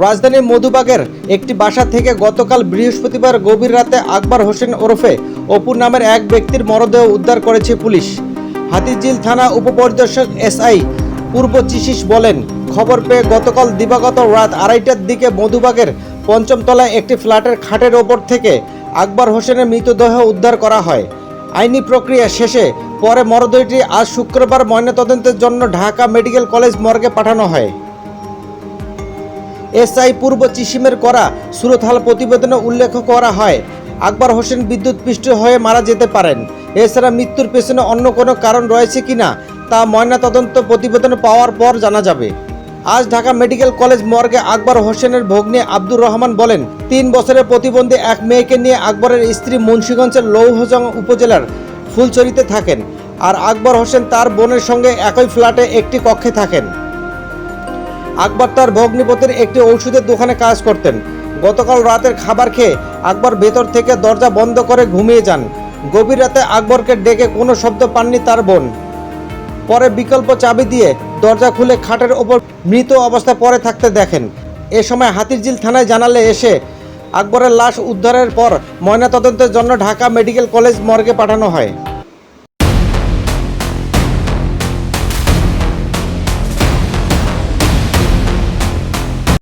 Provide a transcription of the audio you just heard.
রাজধানীর মধুবাগের একটি বাসা থেকে গতকাল বৃহস্পতিবার গভীর রাতে আকবর হোসেন ওরফে অপুর নামের এক ব্যক্তির মরদেহ উদ্ধার করেছে পুলিশ। হাতিঝিল থানা উপপরিদর্শক এসআই পূর্ব চিশিস বলেন, খবর পেয়ে গতকাল দিবাগত রাত আড়াইটার দিকে মধুবাগের পঞ্চমতলায় একটি ফ্ল্যাটের খাটের ওপর থেকে আকবর হোসেনের মৃতদেহ উদ্ধার করা হয়। আইনি প্রক্রিয়া শেষে পরে মরদেহটি আজ শুক্রবার ময়নাতদন্তের জন্য ঢাকা মেডিকেল কলেজ মর্গে পাঠানো হয়। এসআই পূর্ব চিসিমের করা সুরতহাল প্রতিবেদনে উল্লেখ করা হয়, আকবর হোসেন বিদ্যুৎপৃষ্ট হয়ে মারা যেতে পারেন। এছাড়া মৃত্যুর পেছনে অন্য কোনো কারণ রয়েছে কিনা তা ময়নাতদন্ত প্রতিবেদন পাওয়ার পর জানা যাবে। আজ ঢাকা মেডিকেল কলেজ মর্গে আকবর হোসেনের ভগ্নী আব্দুর রহমান বলেন, তিন বছরের প্রতিবন্ধী এক মেয়েকে নিয়ে আকবরের স্ত্রী মুন্সীগঞ্জের লৌহজং উপজেলার ফুলচরিতে থাকেন। আর আকবর হোসেন তার বোনের সঙ্গে একই ফ্ল্যাটে একটি কক্ষে থাকেন। আকবর তার ভগ্নিপতির একটি ঔষধের দোকানে কাজ করতেন। গতকাল রাতের খাবার খেয়ে আকবর ভেতর থেকে দরজা বন্ধ করে ঘুমিয়ে যান। গভীর রাতে আকবরকে ডেকে কোনো শব্দ পাননি তার বোন। পরে বিকল্প চাবি দিয়ে দরজা খুলে খাটের ওপর মৃত অবস্থায় পড়ে থাকতে দেখেন। এ সময় হাতিরঝিল থানায় জানালে এসে আকবরের লাশ উদ্ধারের পর ময়নাতদন্তের জন্য ঢাকা মেডিকেল কলেজ মর্গে পাঠানো হয়।